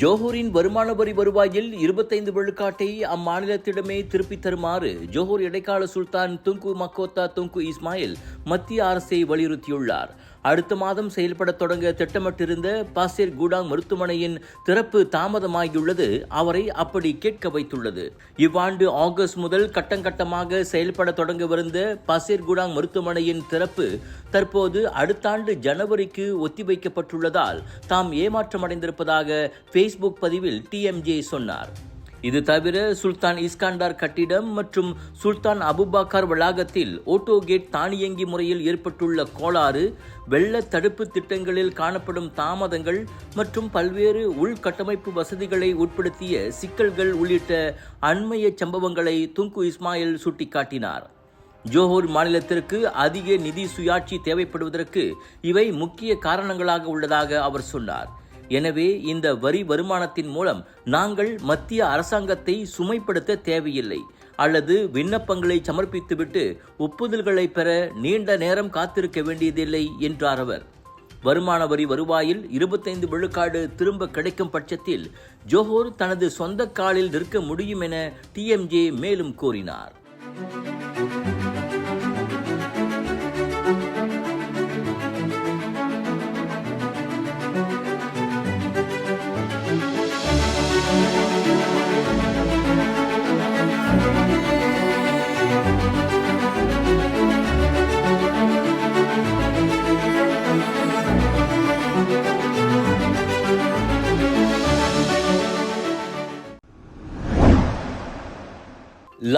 ஜோஹூரின் வருமான வரி வருவாயில் இருபத்தைந்து விழுக்காட்டை அம்மாநிலத்திடமே திருப்பித் தருமாறு ஜோஹூர் இடைக்கால சுல்தான் துங்கு மக்கோத்தா துங்கு இஸ்மாயில் மத்திய அரசை வலியுறுத்தியுள்ளார். அடுத்த மாதம் செயல்பட தொடங்க திட்டமிட்டிருந்த பாசிர் கூடாங் மருத்துவமனையின் திறப்பு தாமதமாகியுள்ளது. அவரை அப்படி கேட்க வைத்துள்ளது. இவ்வாண்டு ஆகஸ்ட் முதல் கட்டங்கட்டமாக செயல்பட தொடங்கவிருந்த பாசிர் கூடாங் மருத்துவமனையின் திறப்பு தற்போது அடுத்த ஆண்டு ஜனவரிக்கு ஒத்திவைக்கப்பட்டுள்ளதால் தாம் ஏமாற்றமடைந்திருப்பதாக ஃபேஸ்புக் பதிவில் டிஎம்ஜே சொன்னார். இது தவிர சுல்தான் இஸ்காண்டார் கட்டிடம் மற்றும் சுல்தான் அபுபாக்கார் வளாகத்தில் ஓட்டோ கேட் தானியங்கி முறையில் ஏற்பட்டுள்ள கோளாறு வெள்ள தடுப்பு திட்டங்களில் காணப்படும் தாமதங்கள் மற்றும் பல்வேறு உள்கட்டமைப்பு வசதிகளை உட்படுத்திய சிக்கல்கள் உள்ளிட்ட அண்மைய சம்பவங்களை துங்கு இஸ்மாயில் சுட்டிக்காட்டினார். ஜோஹர் மாநிலத்திற்கு அதிக நிதி சுயாட்சி தேவைப்படுவதற்கு இவை முக்கிய காரணங்களாக உள்ளதாக அவர் சொன்னார். எனவே இந்த வரி வருமானத்தின் மூலம் நாங்கள் மத்திய அரசாங்கத்தை சுமைப்படுத்த தேவையில்லை அல்லது விண்ணப்பங்களை சமர்ப்பித்துவிட்டு ஒப்புதல்களை பெற நீண்ட நேரம் காத்திருக்க வேண்டியதில்லை என்றார் அவர். வருமான வரி வருவாயில் இருபத்தைந்து விழுக்காடு திரும்ப கிடைக்கும் பட்சத்தில் ஜோஹோர் தனது சொந்த காலில் நிற்க முடியும் என டிஎம்ஜே மேலும் கூறினார்.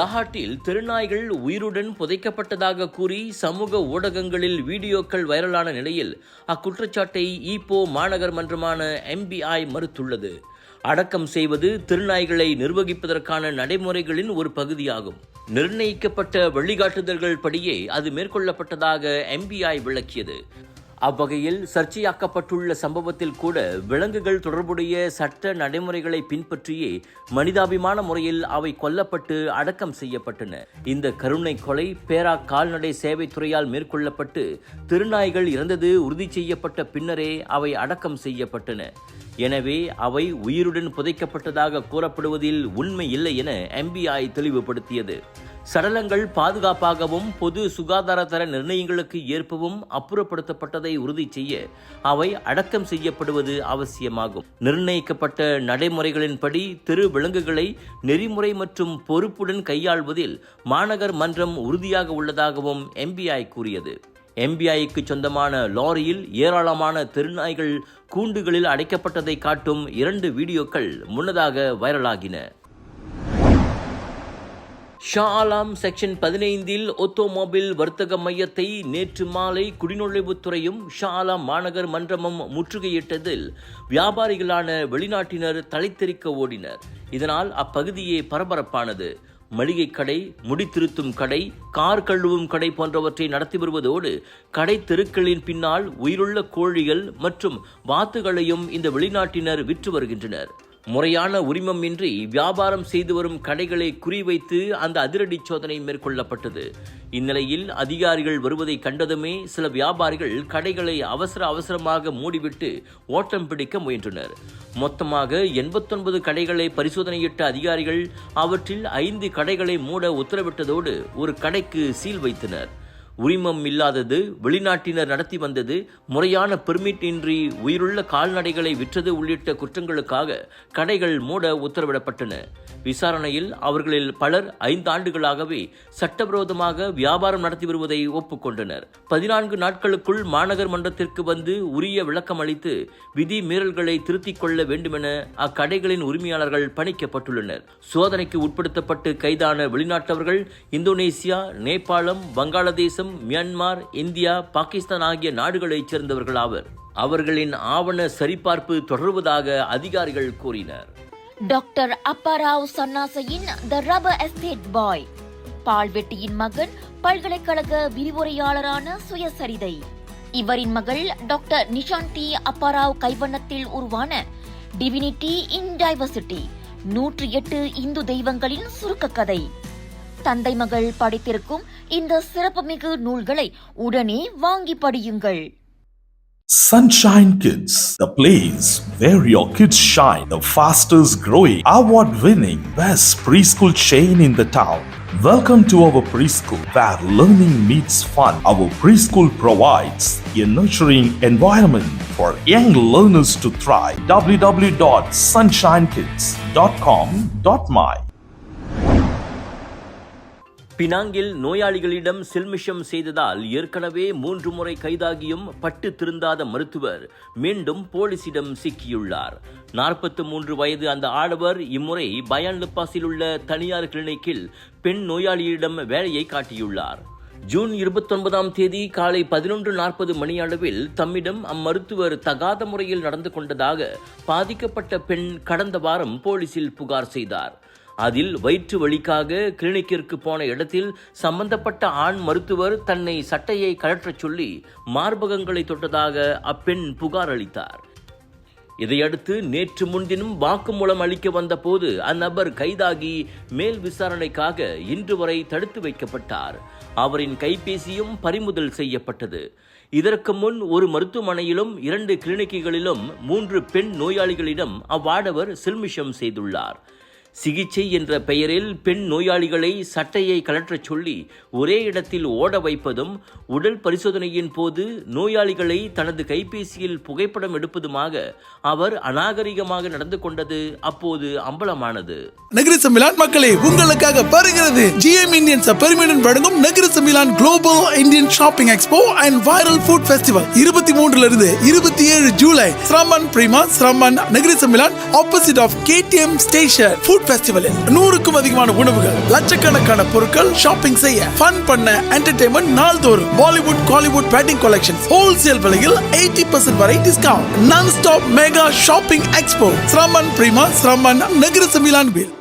லஹாட்டில் திருநாய்கள் உயிருடன் புதைக்கப்பட்டதாக கூறி சமூக ஊடகங்களில் வீடியோக்கள் வைரலான நிலையில் அக்குற்றச்சாட்டை ஈப்போ மாநகர் மன்றமான எம்பிஐ மறுத்துள்ளது. அடக்கம் செய்வது திருநாய்களை நிர்வகிப்பதற்கான நடைமுறைகளின் ஒரு பகுதியாகும். நிர்ணயிக்கப்பட்ட வழிகாட்டுதல்கள் படியே அது மேற்கொள்ளப்பட்டதாக எம்பிஐ விளக்கியது. அவ்வகையில் சர்ச்சையாக்கப்பட்டுள்ள சம்பவத்தில் கூட விலங்குகள் தொடர்புடைய சட்ட நடைமுறைகளை பின்பற்றியே மனிதாபிமான முறையில் அவை கொல்லப்பட்டு அடக்கம் செய்யப்பட்டன. இந்த கருணை கொலை பேரா கால்நடை சேவைத்துறையால் மேற்கொள்ளப்பட்டு திருநாய்கள் இறந்தது உறுதி செய்யப்பட்ட பின்னரே அவை அடக்கம் செய்யப்பட்டன. எனவே அவை உயிருடன் புதைக்கப்பட்டதாக கூறப்படுவதில் உண்மை இல்லை என எம்பிஐ தெளிவுபடுத்தியது. சடலங்கள் பாதுகாப்பாகவும் பொது சுகாதாரத்தர நிர்ணயங்களுக்கு ஏற்பவும் அப்புறப்படுத்தப்பட்டதை உறுதி செய்ய அவை அடக்கம் செய்யப்படுவது அவசியமாகும். நிர்ணயிக்கப்பட்ட நடைமுறைகளின்படி தெரு விலங்குகளை நெறிமுறை மற்றும் பொறுப்புடன் கையாள்வதில் மாநகர் மன்றம் உறுதியாக உள்ளதாகவும் எம்பிஐ கூறியது. எம்பிஐக்கு சொந்தமான லாரியில் ஏராளமான தெருநாய்கள் கூண்டுகளில் அடைக்கப்பட்டதை காட்டும் இரண்டு வீடியோக்கள் முன்னதாக வைரலாகின. ஷா ஆலாம் செக்ஷன் பதினைந்தில் ஒத்தோமொபைல் வர்த்தக மையத்தை நேற்று மாலை குடிநுழைவுத்துறையும் ஷாலாம் மாநகர் மன்றமும் முற்றுகையிட்டதில் வியாபாரிகளான வெளிநாட்டினர் தலைத்தெறிக்க ஓடினர். இதனால் அப்பகுதியே பரபரப்பானது. மளிகை கடை முடித்திருத்தும் கடை கார் கழுவும் கடை போன்றவற்றை நடத்தி வருவதோடு கடை தெருக்களின் பின்னால் உயிருள்ள கோழிகள் மற்றும் வாத்துகளையும் இந்த வெளிநாட்டினர் விற்று வருகின்றனர். முறையான உரிமமின்றி வியாபாரம் செய்து வரும் கடைகளை குறிவைத்து அந்த அதிரடி சோதனை மேற்கொள்ளப்பட்டது. இந்நிலையில் அதிகாரிகள் வருவதை கண்டதுமே சில வியாபாரிகள் கடைகளை அவசர அவசரமாக மூடிவிட்டு ஓட்டம் பிடிக்க முயன்றனர். மொத்தமாக எண்பத்தொன்பது கடைகளை பரிசோதனையிட்ட அதிகாரிகள் அவற்றில் ஐந்து கடைகளை மூட உத்தரவிட்டதோடு ஒரு கடைக்கு சீல் வைத்தனர். உரிமம் இல்லாதது வெளிநாட்டினர் நடத்தி வந்தது முறையான பெர்மிட் இன்றி உயிருள்ள கால்நடைகளை விற்றது உள்ளிட்ட குற்றங்களுக்காக கடைகள் மூட உத்தரவிடப்பட்டன. விசாரணையில் அவர்களில் பலர் ஐந்தாண்டுகளாகவே சட்டவிரோதமாக வியாபாரம் நடத்தி வருவதை ஒப்புக்கொண்டனர். பதினான்கு நாட்களுக்குள் மாநகர் மன்றத்திற்கு வந்து உரிய விளக்கம் அளித்து விதி மீறல்களை திருத்திக் கொள்ள வேண்டுமென அக்கடைகளின் உரிமையாளர்கள் பணிக்கப்பட்டுள்ளனர். சோதனைக்கு உட்படுத்தப்பட்டு கைதான வெளிநாட்டவர்கள் இந்தோனேசியா நேபாளம் வங்காளதேசம் மியான்மார் இந்தியா பாகிஸ்தான் ஆகிய நாடுகளைச் சேர்ந்தவர்கள் ஆவர். அவர்களின் ஆவண சரிபார்ப்பு தொடர்வதாக அதிகாரிகள் கூறினர். டாக்டர் அப்பாராவ் சன்னாசையின் த ரப்பர் எஸ்டேட் பாய். பால்வெட்டியின் மகன் பல்கலைக்கழக விரிவுரையாளரான சுயசரிதை. இவரின் மகள் டாக்டர் நிஷாந்தி அப்பாராவ் கைவண்ணத்தில் உருவான டிவினிட்டி இன் டைவர்சிட்டி நூற்றி எட்டு இந்து தெய்வங்களின் சுருக்க கதை. தந்தை மகள் படித்திருக்கும் இந்த சிறப்புமிகு நூல்களை உடனே வாங்கி படியுங்கள் Sunshine Kids, the place where your kids shine, the fastest growing, award winning, best preschool chain in the town. Welcome to our preschool where learning meets fun. Our preschool provides a nurturing environment for young learners to thrive. www.sunshinekids.com.my பினாங்கில் நோயாளிகளிடம் சில்மிஷம் செய்ததால் ஏற்கனவே மூன்று முறை கைதாகியும் பட்டு திருந்தாத மருத்துவர் மீண்டும் போலீசிடம் சிக்கியுள்ளார். நாற்பத்து மூன்று வயது அந்த ஆடவர் இம்முறை பயான் லிப்பாஸில் உள்ள தனியார் கிளினிக்கில் பெண் நோயாளியிடம் வேலையை காட்டியுள்ளார். ஜூன் இருபத்தொன்பதாம் தேதி காலை பதினொன்று நாற்பது மணி அளவில் தம்மிடம் அம்மருத்துவர் தகாத முறையில் நடந்து கொண்டதாக பாதிக்கப்பட்ட பெண் கடந்த வாரம் போலீசில் புகார் செய்தார். அதில் வயிற்று வழிக்காக கிளினிக்கிற்கு போன இடத்தில் சம்பந்தப்பட்ட ஆண் மருத்துவர் தன்னை சட்டையை கழற்றச் சொல்லி மார்பகங்களை தொட்டதாக அப்பெண் புகார் அளித்தார். இதையடுத்து நேற்று முன்தினம் வாக்குமூலம் அளிக்க வந்தபோது அந்நபர் கைதாகி மேல் விசாரணைக்காக இன்று வரை தடுத்து வைக்கப்பட்டார். அவரின் கைபேசியும் பறிமுதல் செய்யப்பட்டது. இதற்கு முன் ஒரு மருத்துவமனையிலும் இரண்டு கிளினிக்குகளிலும் மூன்று பெண் நோயாளிகளிடம் அவ்வாடவர் சில்மிஷம் செய்துள்ளார். சிகிச்சை என்ற பெயரில் பெண் நோயாளிகளை சட்டையை கலற்றச் சொல்லி ஒரே இடத்தில் ஓட வைப்பதும் உடல் பரிசோதனையின் போது நோயாளிகளை தனது கைபேசியில் புகைப்படம் எடுப்பதுமாக அவர் அநாகரிகமாக நடந்து கொண்டது அப்போது அம்பலமானது. நகர சமிலான் மக்களே உங்களுக்காக பாருகிறது ஜிஎம் இந்தியன்ஸ் பெருமையுடன் வழங்கும் நகர சமிலான் global Indian shopping expo and viral food festival இருபத்தி மூன்றுல இருந்து இருபத்தி ஏழு ஜூலை சிரமன் பிரீமா சிரமன் நகர சமிலான் opposite of KTM station food ஃபெஸ்டிவலில் நூறுக்கும் அதிகமான உணவுகள் லட்சக்கணக்கான பொருட்கள் ஷாப்பிங் செய்ய ஃபன் பண்ண என்டர்டைன்மெண்ட் நாள்தோறும் பாலிவுட் காலிவுட் பேட்டிங் கலெக்ஷன் ஹோல்சேல் விலையில் எயிட்டி பர்சன்ட் வரை discount nonstop mega shopping expo ஸ்ரமன் பிரிமா ஸ்ரமன் நகர சமிலான் வில்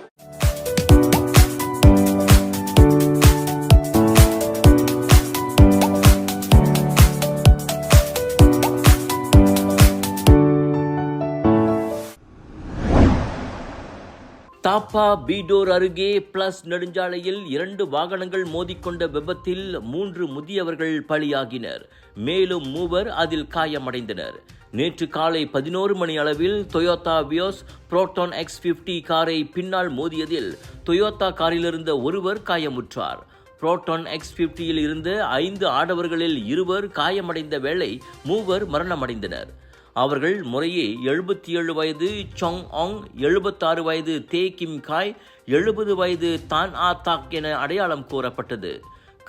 தாப்பா பீடோர் அருகே பிளஸ் நெடுஞ்சாலையில் இரண்டு வாகனங்கள் மோதிக்கொண்ட விபத்தில் மூன்று முதியவர்கள் பலியாகினர். மேலும் மூவர் அதில் காயமடைந்தனர். நேற்று காலை பதினோரு மணி அளவில் Toyota Vios Proton X fifty காரை பின்னால் மோதியதில் டொயோட்டா காரிலிருந்த ஒருவர் காயமுற்றார். புரோட்டான் எக்ஸ் பிப்டியில் இருந்த ஐந்து ஆடவர்களில் இருவர் காயமடைந்த வேளை மூவர் மரணமடைந்தனர். அவர்கள் முறையே எழுபத்தி ஏழு வயது சொங் ஆங் எழுபத்தாறு வயது தே கிம் காய் எழுபது வயது தான் ஆ தாக் என அடையாளம் கூறப்பட்டது.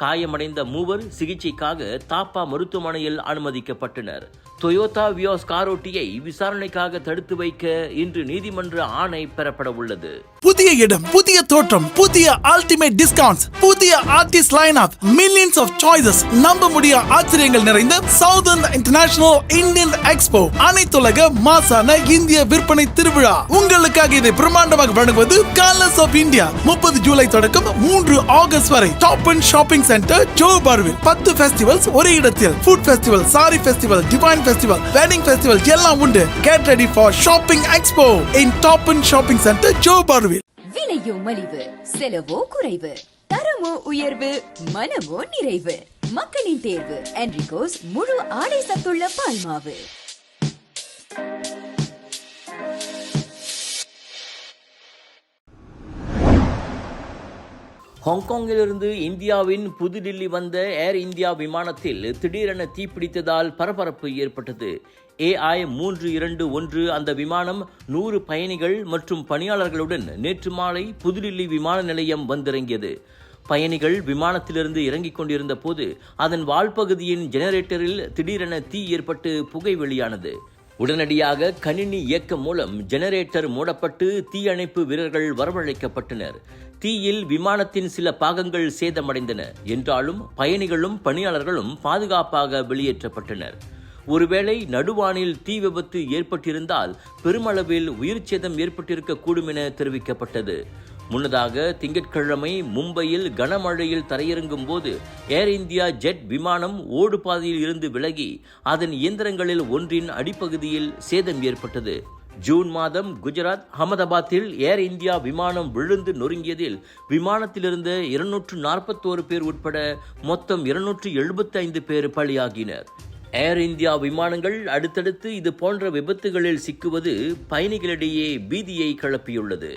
காயமடைந்த மூவர் சிகிச்சைக்காக தாப்பா மருத்துவமனையில் அனுமதிக்கப்பட்டனர். டொயோட்டா வியோஸ் காரோட்டியை விசாரணைக்காக தடுத்து வைக்க இன்று நீதிமன்ற ஆணை பெறப்பட உள்ளது. புதிய இடம் புதிய தோற்றம் புதிய அல்டிமேட் டிஸ்கவுண்ட்ஸ் புதிய artist line of millions of choices நம்ப முடிய ஆச்சரியங்கள் நிறைந்த சவுதர்ன் இன்டர்நேஷனல் இந்தியன் எக்ஸ்போ அனைத்துலக மாசான இந்திய விற்பனை திருவிழா. உங்களுக்காக இதை பிரம்மாண்டமாக வழங்குவது கலர்ஸ் ஆஃப் இந்தியா முப்பது ஜூலை தொடக்கம் மூன்று ஆகஸ்ட் வரை. டாப் அண்ட் ஷாப்பிங் சென்டர் ஜோ பார்வில் பத்து ஃபெஸ்டிவல்ஸ் ஒரே இடத்தில். Food festival sari festival divine festival wedding festival எல்லாம் உண்டு. Get ready for shopping expo in top and shopping centre Joe பார்வில் விலையோ மலிவு செலவோ குறைவு தரமோ உயர்வு மனமோ நிறைவு. மக்களின் தேர்வு என்ரிகோஸ் முழு ஆடை சத்துள்ள பால்மாவு. ஹாங்காங்கிலிருந்து இந்தியாவின் புதுடில்லி வந்த ஏர் இந்தியா விமானத்தில் திடீரென தீப்பிடித்ததால் பரபரப்பு ஏற்பட்டது. ஏஐ மூன்று இரண்டு ஒன்று அந்த விமானம் நூறு பயணிகள் மற்றும் பணியாளர்களுடன் நேற்று மாலை புதுடில்லி விமான நிலையம் வந்திறங்கியது. பயணிகள் விமானத்திலிருந்து இறங்கிக் கொண்டிருந்த போது அதன் வால்பகுதியின் ஜெனரேட்டரில் திடீரென தீ ஏற்பட்டு புகை வெளியானது. உடனடியாக கணினி இயக்கம் மூலம் ஜெனரேட்டர் மூடப்பட்டு தீயணைப்பு வீரர்கள் வரவழைக்கப்பட்டனர். தீயில் விமானத்தின் சில பாகங்கள் சேதமடைந்தன. என்றாலும் பயணிகளும் பணியாளர்களும் பாதுகாப்பாக வெளியேற்றப்பட்டனர். ஒருவேளை நடுவானில் தீ விபத்து ஏற்பட்டிருந்தால் பெருமளவில் உயிர் சேதம் ஏற்பட்டிருக்க கூடும் என தெரிவிக்கப்பட்டது. முன்னதாக திங்கட்கிழமை மும்பையில் கனமழையில் தரையிறங்கும் போது ஏர் இந்தியா ஜெட் விமானம் ஓடுபாதையில் இருந்து விலகி அதன் இயந்திரங்களில் ஒன்றின் அடிப்பகுதியில் சேதம் ஏற்பட்டது. ஜூன் மாதம் குஜராத் அகமதாபாத்தில் ஏர் இந்தியா விமானம் விழுந்து நொறுங்கியதில் விமானத்திலிருந்த இருநூற்று நாற்பத்தோரு பேர் உட்பட மொத்தம் இருநூற்று எழுபத்தி ஐந்து பேர் பலியாகினர். ஏர் இந்தியா விமானங்கள் அடுத்தடுத்து இது போன்ற விபத்துகளில் சிக்குவது பயணிகளிடையே பீதியை கிளப்பியுள்ளது.